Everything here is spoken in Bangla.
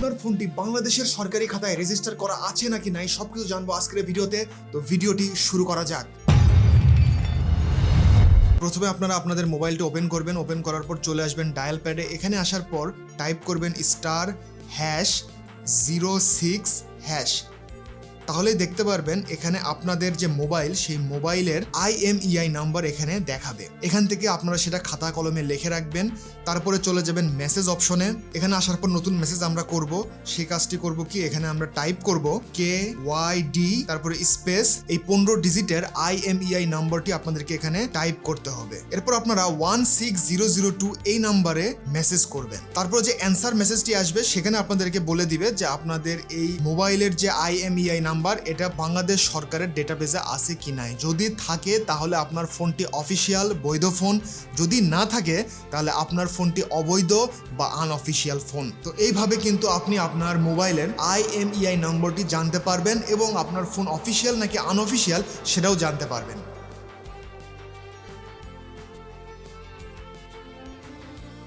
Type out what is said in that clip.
আপনার ফোনটি বাংলাদেশের সরকারি খাতায় রেজিস্টার করা আছে নাকি নাই সবকিছু জানব আজকের ভিডিওতে। তো ভিডিওটি শুরু করা যাক। প্রথমে আপনারা আপনাদের মোবাইলটি ওপেন করবেন। ওপেন করার পর চলে আসবেন ডায়াল প্যাডে এখানে আসার পর টাইপ করবেন star hash zero six hash তাহলেই দেখতে পারবেন এখানে আপনাদের যে মোবাইল, সেই মোবাইলের আইএমইআই নাম্বার এখানে দেখাবে। এখান থেকে আপনারা সেটা খাতা কলমে লিখে রাখবেন। তারপরে চলে যাবেন মেসেজ অপশনে এখানে আসার পর নতুন মেসেজ আমরা করব। সেই কাজটি করব কি? এখানে আমরা টাইপ করব কে ওয়াই ডি তারপরে স্পেস এই পনেরো ডিজিটের আইএমইআই নাম্বারটি আপনাদেরকে এখানে টাইপ করতে হবে। এরপর আপনারা one six zero zero two এই নাম্বারে মেসেজ করবেন। তারপর যে অ্যান্সার মেসেজটি আসবে, সেখানে আপনাদেরকে বলে দিবে যে আপনাদের এই মোবাইলের যে আইএমইআই নাম্বার, এটা বাংলাদেশ সরকারের ডেটাবেজে আছে কি নাই। যদি থাকে, তাহলে আপনার ফোনটি অফিসিয়াল বৈধ ফোন। যদি না থাকে, তাহলে আপনার ফোনটি অবৈধ বা আনঅফিসিয়াল ফোন। তো এইভাবে কিন্তু আপনি আপনার মোবাইলের আইএমইআই নম্বরটি জানতে পারবেন এবং আপনার ফোন অফিসিয়াল নাকি আনঅফিসিয়াল সেটাও জানতে পারবেন।